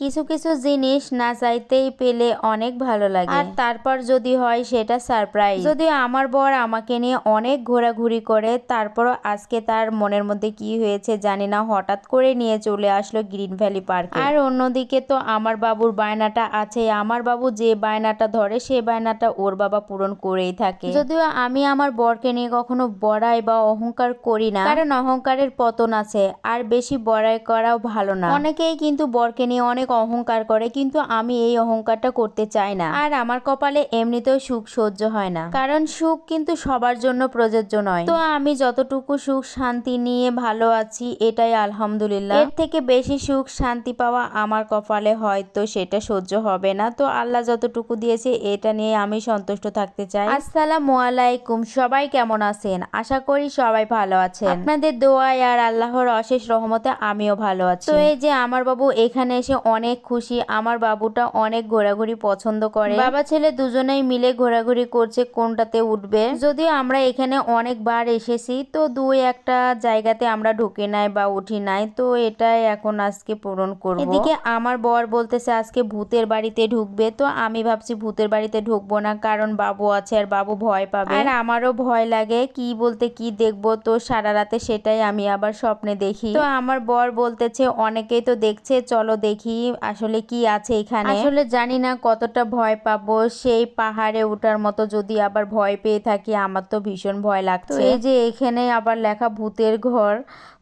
কিছু কিছু জিনিস না চাইতেই পেলে অনেক ভালো লাগে। আর তারপর যদি হয় সেটা সারপ্রাইজ যদি আমার বর আমাকে নিয়ে অনেক ঘোরাঘুরি করে, তারপরও আজকে তার মনের মধ্যে কি হয়েছে জানি না, হঠাৎ করে নিয়ে চলে আসলো গ্রিন ভ্যালি পার্ক। আর অন্যদিকে তো আমার বাবুর বায়নাটা আছে, আমার বাবু যে বায়নাটা ধরে সে বায়নাটা ওর বাবা পূরণ করেই থাকে। যদিও আমি আমার বরকে নিয়ে কখনো বড়াই বা অহংকার করি না, কারণ অহংকারের পতন আছে, আর বেশি বড়াই করাও ভালো না। অনেকেই কিন্তু বরকে নিয়ে অনেক অহংকার করে, কিন্তু আমি এই অহংকারটা করতে চাই না। আর আমার কপালে এমনিতেও সুখ সহ্য হয় না। কারণ সুখ কিন্তু সবার জন্য প্রযোজ্য নয়। তো আমি যতটুকু সুখ শান্তি নিয়ে ভালো আছি, এটাই আলহামদুলিল্লাহ। এর থেকে বেশি সুখ শান্তি পাওয়া আমার কপালে হয়তো সেটা সহ্য হবে না। তো আল্লাহ যতটুকু দিয়েছে, এটা নিয়ে আমি সন্তুষ্ট থাকতে চাই। আসসালামু আলাইকুম, সবাই কেমন আছেন? আশা করি সবাই ভালো আছেন। আপনাদের দোয়ায় আর আল্লাহর অশেষ রহমতে আমিও ভালো আছি। তো এই যে আমার বাবু এখানে এসে অনেক খুশি। আমার বাবুটা অনেক ঘোরাঘুরি পছন্দ করে। বাবা ছেলে দুজনেই মিলে ঘোরাঘুরি করছে কোনটাতে উঠবে। যদিও আমরা এখানে অনেকবার এসেছি, তো দুই একটা জায়গাতে আমরা ঢুকে নাই বা উঠি নাই, তো এটাই এখন আজকে পূরণ করব। এদিকে আমার বর বলতেছে, আজকে ভূতের বাড়িতে ঢুকবে। তো আমি ভাবছি ভূতের বাড়িতে ঢুকবো না, কারণ বাবু আছে আর বাবু ভয় পাবে। আর আমারও ভয় লাগে, কি বলতে কি দেখব, তো সারা রাতে সেটাই আমি আবার স্বপ্নে দেখি। তো আমার বর বলতেছে, অনেকেই তো দেখছে, চলো দেখি। আসলে কি আছে এখানে? আসলে জানি না কতটা ভয় পাবো সেই পাহাড়ে ওঠার মতো যদি আবার ভয় পেয়ে থাকি আমার তো ভীষণ ভয় লাগছে। এই যে এখানে আবার লেখা ভূতের ঘর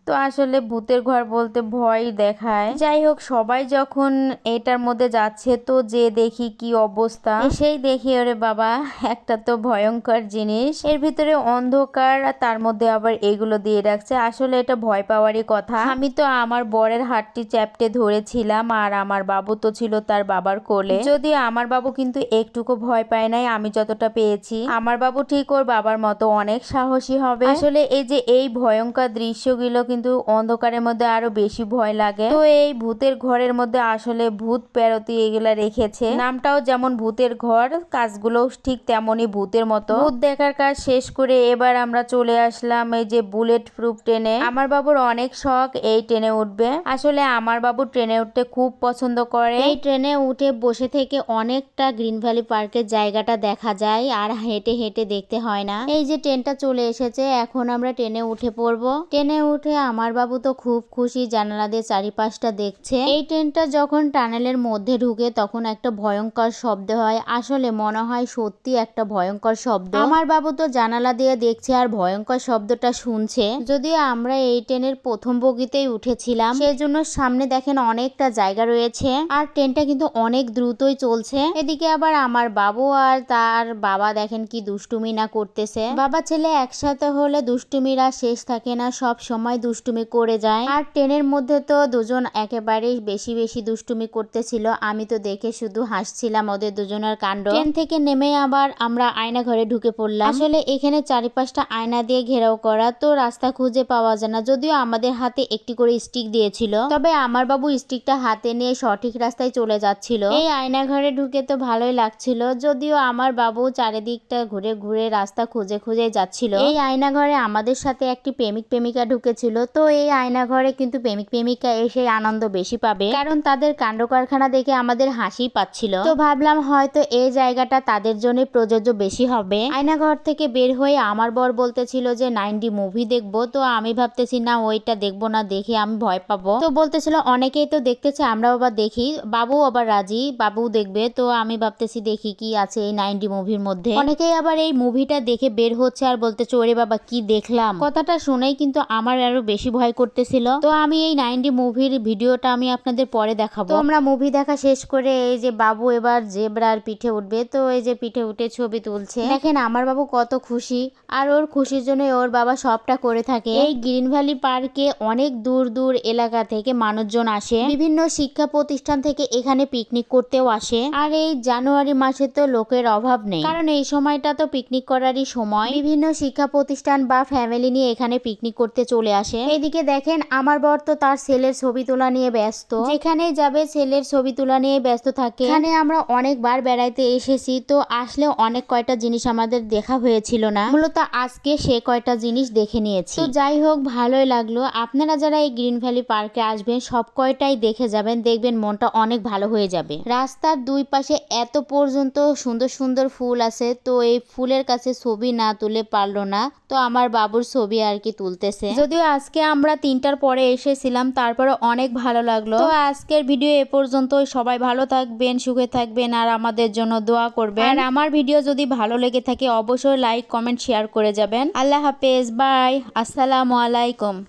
তো আসলে ভূতের ঘর বলতে ভয় দেখায়। যাই হোক সবাই যখন এটার মধ্যে যাচ্ছে, তো যে দেখি কি অবস্থা, সেই দেখি ওরে বাবা, একটা তো ভয়ঙ্কর জিনিস। এর ভিতরে অন্ধকার তার মধ্যে আবার এগুলো দিয়ে রাখছে। আসলে এটা ভয় পাওয়ারই কথা। আমি তো আমার বরের হাতটি চ্যাপটে ধরেছিলাম, আর আমার বাবু তো ছিল তার বাবার কোলে। যদি আমার বাবু কিন্তু একটুকু ভয় পায় নাই, আমি যতটা পেয়েছি। আমার বাবু ঠিক ওর বাবার মতো অনেক সাহসী হবে। আসলে এই যে এই ভয়ঙ্কর দৃশ্যগুলো কিন্তু অন্ধকারের মধ্যে আরও বেশি ভয় লাগে। তো এই ভূতের ঘরের মধ্যে আসলে ভূত পেরতি এগুলা রেখেছে। নামটাও যেমন ভূতের ঘর কাজগুলো ঠিক তেমনই ভূতের মতো। ভূত দেখার কাজ শেষ করে এবার আমরা চলে আসলাম এই যে বুলেট প্রুফ ট্রেনে। আমার বাবুর অনেক শখ এই ট্রেনে উঠবে। আসলে আমার বাবু ট্রেনে উঠতে খুব পছন্দ করে। এই ট্রেনে উঠে বসে থেকে অনেকটা গ্রিন ভ্যালি পার্কের জায়গাটা দেখা যায় আর হেঁটে হেঁটে দেখতে হয় না। এই যে ট্রেনটা চলে এসেছে, এখন আমরা ট্রেনে উঠে পড়ব। ট্রেনে উঠে আমার বাবু তো খুব খুশি জানালা দিয়ে চারিপাশটা দেখছে। এই ট্রেনটা যখন টানেলের মধ্যে ঢুকে তখন একটা ভয়ঙ্কর শব্দ হয়। আসলে মনে হয় সত্যি একটা ভয়ঙ্কর শব্দ। আমার বাবু তো জানালা দিয়ে দেখছে আর ভয়ঙ্কর শব্দটা শুনছে। যদিও আমরা এই ট্রেনের প্রথম বগিতেই উঠেছিলাম সেই জন্য সামনে দেখেন অনেকটা জায়গা রয়েছে আর ট্রেনটা কিন্তু অনেক দ্রুতই চলছে। এদিকে আবার আমার বাবু আর তার বাবা দেখেন কি দুষ্টুমি না করতেছে। বাবা ছেলে একসাথে হলে দুষ্টুমিরা শেষ থাকে না, সব সময় দুষ্টুমি করে যায়। আর ট্রেনের মধ্যে তো দুজন একেবারেই বেশি বেশি দুষ্টুমি করতেছিল। আমি তো দেখে শুধু হাসছিলাম ওদের দুজনের কাণ্ড। ট্রেন থেকে নেমে আবার আমরা আয়না ঘরে ঢুকে পড়লাম। আসলে এখানে চারিপাশটা আয়না দিয়ে ঘেরাও করা তো রাস্তা খুঁজে পাওয়া যায় না। যদিও আমাদের হাতে একটি করে স্টিক দিয়েছিল। তবে আমার বাবু স্টিকটা হাতে নিয়ে সঠিক রাস্তায় চলে যাচ্ছিল। এই আয়না ঘরে ঢুকে তো ভালোই লাগছিল। যদিও আমার বাবু চারিদিকটা ঘুরে ঘুরে রাস্তা খুঁজে খুঁজে যাচ্ছিল। এই আয়না ঘরে আমাদের সাথে একটি প্রেমিক প্রেমিকা ঢুকেছিল। তো এই আয়না ঘরে কিন্তু প্রেমিক প্রেমিকা এসে আনন্দ বেশি পাবে। কারণ তাদের কাণ্ড কারখানা দেখে আমাদের হাসি পাচ্ছিল। তো ভাবলাম হয়তো এই জায়গাটা তাদের জন্য প্রযোজ্য বেশি হবে। আয়না ঘর থেকে বের হয়ে আমার বর বলতেছিল যে, নাইনটি মুভি দেখব। তো আমি ভাবতেছি, না, ওইটা দেখব না, দেখে আমি ভয় পাবো। তো বলতেছিল, অনেকেই তো দেখতেছে আমরা আবার দেখি। বাবু আবার রাজি বাবু দেখবে। তো আমি ভাবতেছি, দেখি কি আছে এই নাইনটি মুভির মধ্যে। অনেকেই আবার এই মুভিটা দেখে বের হচ্ছে আর বলতেছে, ওরে বাবা, কি দেখলাম? কথাটা শুনেই কিন্তু আমার আরও বেশি ভয় করতেছিল। তো আমি এই নাইনটি মুভির ভিডিওটা আমি আপনাদের পরে দেখাবো। আমরা মুভি দেখা শেষ করে এই যে বাবু এবার জেব্রার পিঠে উঠবে। তো এই যে পিঠে উঠে ছবি তুলছে। দেখেন আমার বাবু কত খুশি। আর ওর খুশির জন্য ওর বাবা সবটা করে থাকে। এই গ্রিন ভ্যালি পার্কে অনেক দূর দূর এলাকা থেকে মানুষজন আসে। বিভিন্ন শিক্ষা প্রতিষ্ঠান থেকে এখানে পিকনিক করতেও আসে। আর এই জানুয়ারি মাসে তো লোকের অভাব নেই। কারণ এই সময়টা তো পিকনিক করারই সময়। বিভিন্ন শিক্ষা প্রতিষ্ঠান বা ফ্যামিলি নিয়ে এখানে পিকনিক করতে চলে আসে। আসে এইদিকে দেখেন, আমার বর তো তার ছেলের ছবি তোলা নিয়ে ব্যস্ত। যেখানেই যাবে, ছেলের ছবি তোলা নিয়ে ব্যস্ত থাকে। এখানে আমরা অনেকবার বেড়াইতে এসেছি, তো আসলে অনেক কয়টা জিনিস আমাদের দেখা হয়েছিল না। মূলত আজকে সে কয়টা জিনিস দেখে নিয়েছি। তো যাই হোক, ভালোই লাগল। আপনারা যারা এই গ্রিন ভ্যালি পার্কে আসবেন, সব কয়টাই দেখে যাবেন, দেখবেন মনটা অনেক ভালো হয়ে যাবে। রাস্তার দুই পাশে এত পর্যন্ত সুন্দর সুন্দর ফুল আছে, তো এই ফুলের কাছে ছবি না তুলে পারল না, তো আমার বাবুর ছবি আর কি তুলতেছে। যদিও আজকে আমরা তিনটার পরে এসেছিলাম, তারপরে অনেক ভালো লাগল। তো আজকের ভিডিও এ পর্যন্ত সবাই ভালো থাকবেন, সুখে থাকবেন আর আমাদের জন্য দোয়া করবেন। আর আমার ভিডিও যদি ভালো লেগে থাকে, অবশ্যই লাইক, কমেন্ট, শেয়ার করে যাবেন। আল্লাহ হাফেজ, বাই। আসসালামু আলাইকুম।